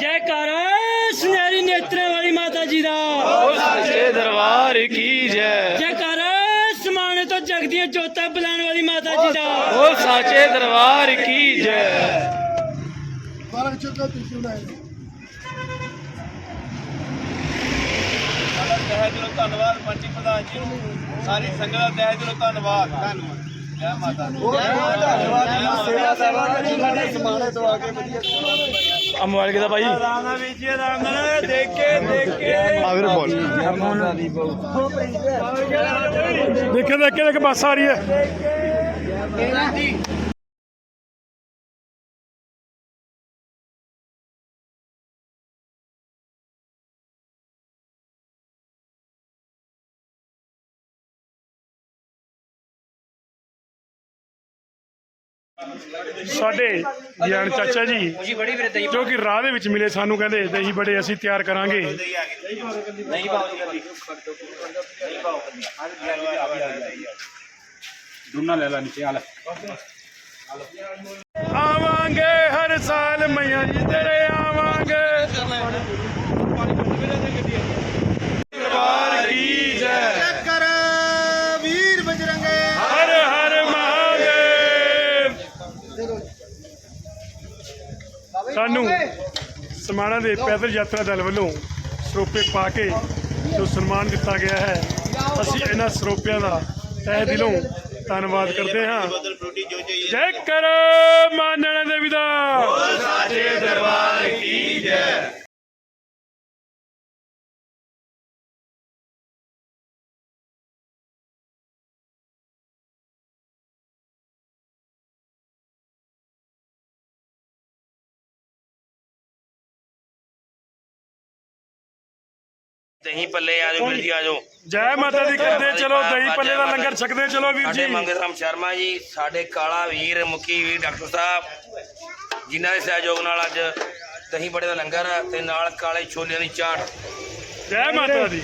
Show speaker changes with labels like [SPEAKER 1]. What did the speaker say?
[SPEAKER 1] ਜੈਕਾਰਾ ਸੁਨਹਿਰੀ ਨੇਤਰਾਂ ਵਾਲੀ ਮਾਤਾ ਜੀ ਦਾ।
[SPEAKER 2] ਸੱਚੇ ਦਰਬਾਰ ਕੀ ਜੈ।
[SPEAKER 1] ਜੈਕਾਰਾ ਸਮਾਣੇ ਤੋਂ ਜਗਦੀਆਂ ਜੋਤਾਂ ਬੁਲਾਉਣ ਵਾਲੀ ਮਾਤਾ ਜੀ ਦਾ।
[SPEAKER 2] ਉਹ ਸਾਚੇ ਦਰਬਾਰ ਕੀ ਜੈ।
[SPEAKER 3] ਬਾਲਕ ਚੁੱਕਾ ਤੁਸੀਂ ਬਣਾਏ
[SPEAKER 4] ਤਹਿ ਦਿਲੋਂ ਧੰਨਵਾਦ ਪੰਚੀ ਪ੍ਰਧਾਨ ਜੀ ਨੂੰ। ਸਾਰੀ ਸੰਗਤ ਦਾ ਤਹਿ ਦਿਲੋਂ ਧੰਨਵਾਦ। ਧੰਨਵਾਦ। ਜੈ ਮਾਤਾ ਦੀ।
[SPEAKER 3] ਸੇਵਾ ਸਾਹਿਬਾਨ ਜੀ ਸਾਡੇ ਸਮਾਣੇ ਤੋਂ ਆ ਕੇ ਵਧੀਆ
[SPEAKER 2] ਆ ਮੋਬਾਈਲ ਕਿਦਾ ਭਾਈ?
[SPEAKER 4] ਰਾਮ ਨਾਲ ਵੀਰ ਜੀ ਰਾਮ ਨਾਲ ਦੇਖ। ਕੇ ਦੇਖ ਕੇ
[SPEAKER 2] ਆ ਵੀਰ ਬੋਲ ਦੇਖੇ ਦੇਖੇ ਦੇਖ ਬੱਸ ਆ ਰਹੀ ਹੈ।
[SPEAKER 5] ਸਾਡੇ ਗਿਆਨ ਚਾਚਾ ਜੀ ਜੋ ਕਿ ਰਾਹ ਦੇ ਵਿੱਚ ਮਿਲੇ ਸਾਨੂੰ ਕਹਿੰਦੇ ਦਹੀਂ ਬੜੇ ਅਸੀਂ ਤਿਆਰ ਕਰਾਂਗੇ।
[SPEAKER 4] ਨਹੀਂ ਪਾਓ ਨਹੀਂ ਪਾਓ।
[SPEAKER 5] ਆਵਾਂਗੇ ਹਰ ਸਾਲ ਮਈਆਂ ਜੀ ਤੇਰੇ ਆਵਾਂਗੇ ਸਾਨੂੰ ਸਮਾਣਾ ਦੇ ਪੈਦਲ ਯਾਤਰਾ ਦਲ ਵੱਲੋਂ ਸਰੋਪੇ ਪਾ ਕੇ ਜੋ ਸਨਮਾਨ ਦਿੱਤਾ ਗਿਆ ਹੈ ਅਸੀਂ ਇਹਨਾਂ ਸਰੋਪਿਆਂ ਦਾ ਤਹਿ ਦਿਲੋਂ ਧੰਨਵਾਦ ਕਰਦੇ ਹਾਂ।
[SPEAKER 4] ਜੋ
[SPEAKER 5] ਕਰ ਮਾਨਣਾ ਦੇਵੀ ਦਾ।
[SPEAKER 4] ਸਾਚੇ
[SPEAKER 6] ਦਹੀਂ ਪੱਲੇ ਆ ਜਾਓ ਵੀਰ ਜੀ ਆ ਜਾਓ।
[SPEAKER 5] ਜੈ ਮਾਤਾ ਦੀ ਕਰਦੇ ਚਲੋ ਦਹੀਂ ਪੱਲੇ ਦਾ ਲੰਗਰ ਛਕਦੇ ਚਲੋ ਵੀਰ
[SPEAKER 6] ਸਾਡੇ
[SPEAKER 5] ਜੀ।
[SPEAKER 6] ਮੰਗਤ ਰਾਮ ਸ਼ਰਮਾ ਜੀ ਸਾਡੇ ਕਾਲਾ ਵੀਰ ਮੁਖੀ ਵੀਰ ਡਾਕਟਰ ਸਾਹਿਬ ਜਿਨ੍ਹਾਂ ਦੇ ਸਹਿਯੋਗ ਨਾਲ ਅੱਜ ਦਹੀਂ ਬੜੇ ਦਾ ਲੰਗਰ ਤੇ ਨਾਲ ਕਾਲੇ ਛੋਲਿਆਂ ਦੀ ਚਾਟ।
[SPEAKER 5] ਜੈ ਮਾਤਾ ਦੀ।